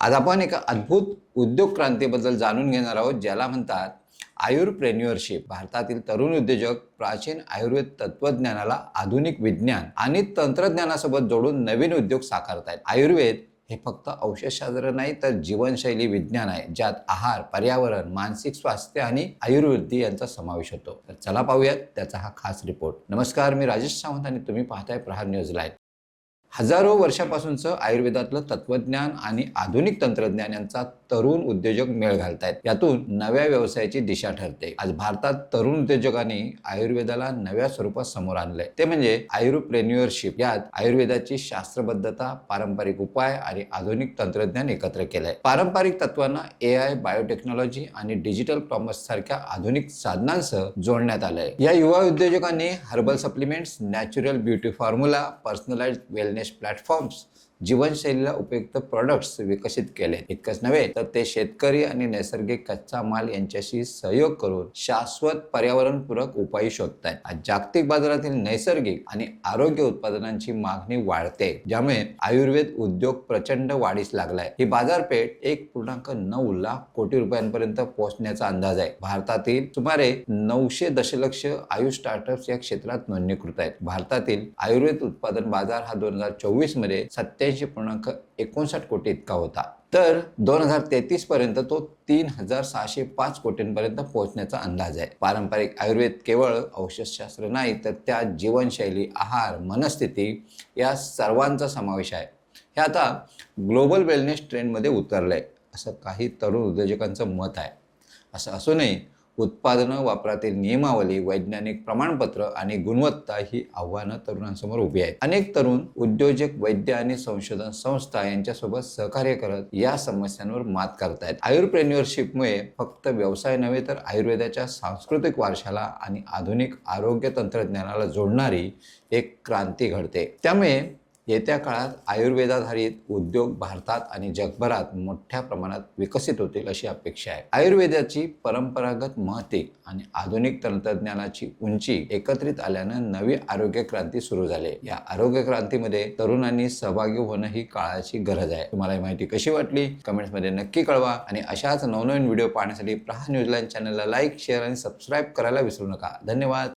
आज आपण एका अद्भुत उद्योग क्रांतीबद्दल जाणून घेणार आहोत ज्याला म्हणतात आयुर्प्रेन्युअरशिप. भारतातील तरुण उद्योजक प्राचीन आयुर्वेद तत्वज्ञानाला आधुनिक विज्ञान आणि तंत्रज्ञानासोबत जोडून नवीन उद्योग साकारत आहेत आयुर्वेद हे फक्त औषधशास्त्र नाही तर जीवनशैली विज्ञान आहे ज्यात आहार पर्यावरण मानसिक स्वास्थ्य आणि आयुर्वेदी यांचा समावेश होतो. तर चला पाहूयात त्याचा हा खास रिपोर्ट नमस्कार मी राजेश सावंत आणि तुम्ही पाहताय प्रहार न्यूज लाईव्ह. हजारो वर्षापासूनचं आयुर्वेदातलं तत्वज्ञान आणि आधुनिक तंत्रज्ञान यांचा तरुण उद्योजक मेळ घालतायत. यातून नव्या व्यवसायाची दिशा ठरते. आज भारतात तरुण उद्योजकांनी आयुर्वेदाला नव्या स्वरूपात समोर आणलंय. ते म्हणजे आयुर्प्रेन्युअरशिप. यात आयुर्वेदाची शास्त्रबद्धता पारंपरिक उपाय आणि आधुनिक तंत्रज्ञान एकत्र केलंय. पारंपरिक तत्वांना ए आय बायोटेक्नॉलॉजी आणि डिजिटल कॉमर्स सारख्या आधुनिक साधनांसह जोडण्यात आलंय. या युवा उद्योजकांनी herbal supplements natural beauty formula personalise wellness platforms. जीवनशैलीला उपयुक्त प्रॉडक्ट्स विकसित केले. इतकंच नव्हे तर ते शेतकरी आणि नैसर्गिक कच्चा माल यांच्याशी सहयोग करून शाश्वत पर्यावरणपूरक उपाय शोधत आहेत आज जागतिक बाजारातील नैसर्गिक आणि आरोग्य उत्पादनांची मागणी वाढते ज्यामुळे आयुर्वेद उद्योग प्रचंड वाढीस लागलाय. ही बाजारपेठ एक पूर्णांक नऊ लाख कोटी रुपयांपर्यंत पोहोचण्याचा अंदाज आहे. भारतातील सुमारे नऊशे दशलक्ष आयुष स्टार्टअप्स या क्षेत्रात नोंदणीकृत आहेत. भारतातील आयुर्वेद उत्पादन बाजार हा दोन हजार चोवीसमध्ये सत्याऐंशी पूर्णांक एकोणसाठ कोटी इतका होता. तर दोन हजार तेहतीस पर्यंत तो तीन हजार सहाशे पाच कोटींपर्यंत पोहोचण्याचा अंदाज आहे. पारंपरिक आयुर्वेद केवळ औषधशास्त्र नाही तर त्यात जीवनशैली आहार मनस्थिती या सर्वांचा समावेश आहे. हे आता ग्लोबल वेलनेस ट्रेंडमध्ये उतरलं आहे असं काही तरुण उद्योजकांचं मत आहे. असं असूनही उत्पादनं वापरातील नियमावली वैज्ञानिक प्रमाणपत्र आणि गुणवत्ता ही आव्हानं तरुणांसमोर उभी आहेत. अनेक तरुण उद्योजक वैद्य आणि संशोधन संस्था यांच्यासोबत सहकार्य करत या समस्यांवर मात करतायत. आयुर्प्रेन्युअरशिपमुळे फक्त व्यवसाय नव्हे तर आयुर्वेदाच्या सांस्कृतिक वारशाला आणि आधुनिक आरोग्य तंत्रज्ञानाला जोडणारी एक क्रांती घडते. त्यामुळे येत्या काळात आयुर्वेदाधारित उद्योग भारतात आणि जगभरात मोठ्या प्रमाणात विकसित होतील अशी अपेक्षा आहे. आयुर्वेदाची परंपरागत महती आणि आधुनिक तंत्रज्ञानाची उंची एकत्रित आल्यानं नवी आरोग्य क्रांती सुरू झाली. या आरोग्य क्रांतीमध्ये तरुणांनी सहभागी होणं ही काळाची गरज आहे. तुम्हाला ही माहिती कशी वाटली? कमेंट्समध्ये नक्की कळवा आणि अशाच नवनवीन व्हिडिओ पाहण्यासाठी प्रहा न्यूजलाईन चॅनलला लाईक शेअर आणि सबस्क्राईब करायला विसरू नका. धन्यवाद.